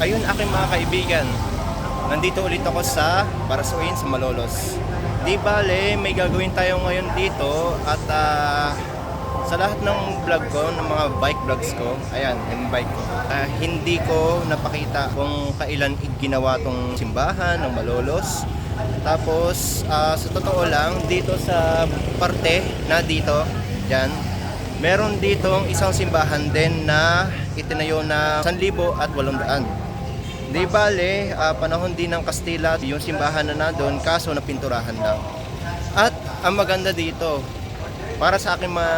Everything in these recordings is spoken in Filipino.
Ayun aking mga kaibigan, nandito ulit ako sa Barasuin sa Malolos. Di bale, may gagawin tayo ngayon dito at ah, sa lahat ng vlog ko, ng mga bike vlogs ko, ayan, yung bike ko, ah, hindi ko napakita kung kailan ginawa tong simbahan ng Malolos. Tapos, ah, sa totoo lang, dito sa parte na dito, dyan, meron ditong isang simbahan din na itinayo na 1,000 at 800. Di bale, ah, panahon din ng Kastila, yung simbahan na nandun, kaso napinturahan lang. At ang maganda dito, para sa aking mga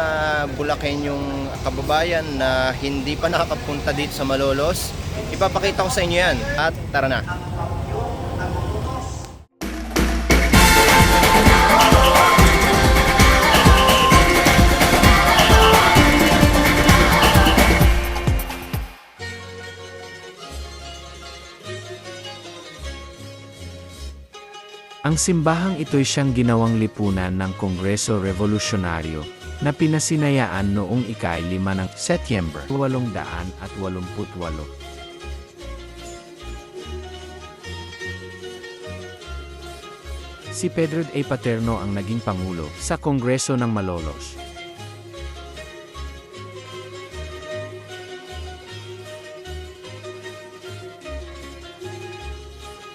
Bulaken yung kababayan na hindi pa nakakapunta dito sa Malolos, ipapakita ko sa inyo yan. At tara na. Ang simbahang ito'y siyang ginawang lipunan ng Kongreso Revolusyonaryo na pinasinayaan noong ika-5 ng Setyembre 888. Si Pedro A. Paterno ang naging pangulo sa Kongreso ng Malolos.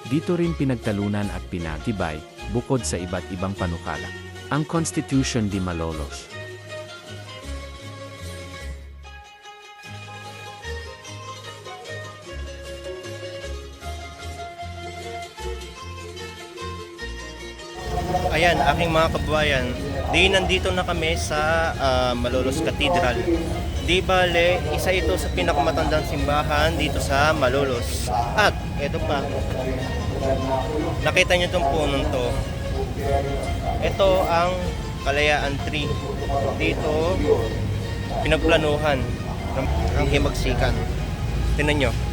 Dito rin pinagtalunan at pinatibay, bukod sa iba't ibang panukala, ang Constitution di Malolos. Ayan, aking mga kababayan, di nandito na kami sa ah, Malolos Cathedral. Di bale, isa ito sa pinakamatandang simbahan dito sa Malolos. At, ito pa, nakita niyo itong punong to. Ito ang Kalayaan Tree. Dito, pinagplanuhan ng himagsikan. Tinan nyo.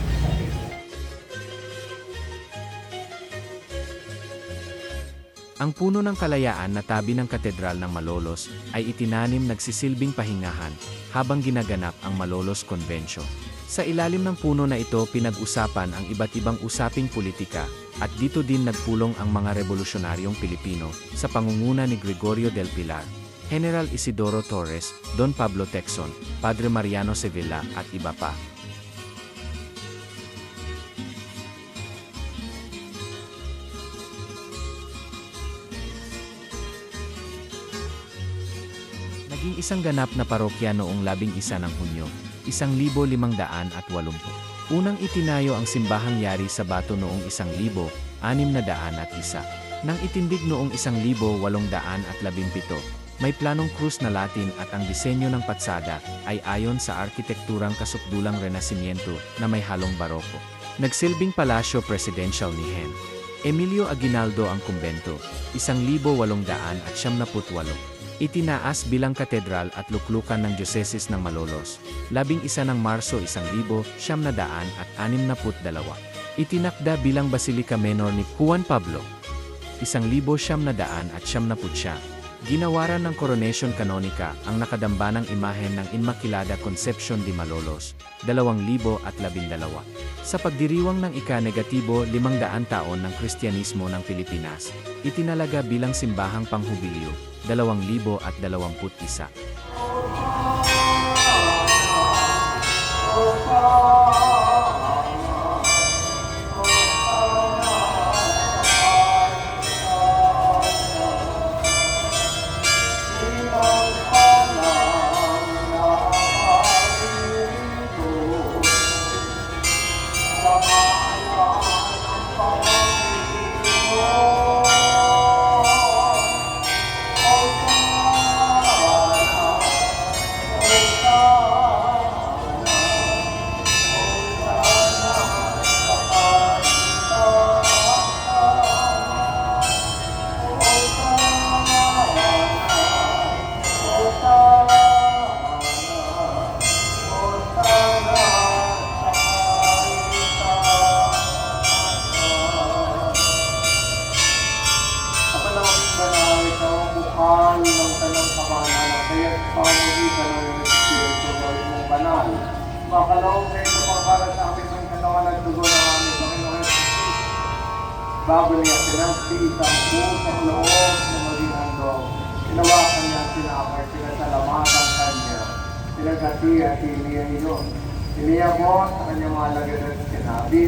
Ang puno ng kalayaan na tabi ng katedral ng Malolos ay itinanim nagsisilbing pahingahan habang ginaganap ang Malolos Convention. Sa ilalim ng puno na ito pinag-usapan ang iba't ibang usaping politika at dito din nagpulong ang mga revolusyonaryong Pilipino sa pangunguna ni Gregorio del Pilar, General Isidoro Torres, Don Pablo Texon, Padre Mariano Sevilla at iba pa. naging isang ganap na parokya noong 11 ng Hunyo, 1580. Unang itinayo ang simbahang yari sa bato noong 1601 nang itindig noong 1817 may planong krus na Latin at ang disenyo ng patsada ay ayon sa arkitekturang kasukdulang Renasimiento na may halong baroko. Nagsilbing palasyo presidential ni Hen. Emilio Aguinaldo ang kumbento, 1878. Itinaas bilang katedral at luklukan ng Diocese ng Malolos, labing isa ng Marso 1962. Itinakda bilang Basilica Menor ni Juan Pablo, 1979. Ginawaran ng Coronation Canonica ang nakadamba ng imahen ng Immaculada Conception de Malolos, 2012. Sa pagdiriwang ng ika-negatibo 500 taon ng Kristyanismo ng Pilipinas, itinalaga bilang simbahang panghubilyo, 2021. sa Espiritu ng Banal. Makalaong kayo sa pangalan sa amin ng katawan dugo ng aming Panginoon at Bago niya sinagpita ang pusang loob na maging handog, kinawakan niya sila ako at pinasalamatan kanya. Pinagati-hati niya iyon. Ang kanyang mga lagyan at sinabi,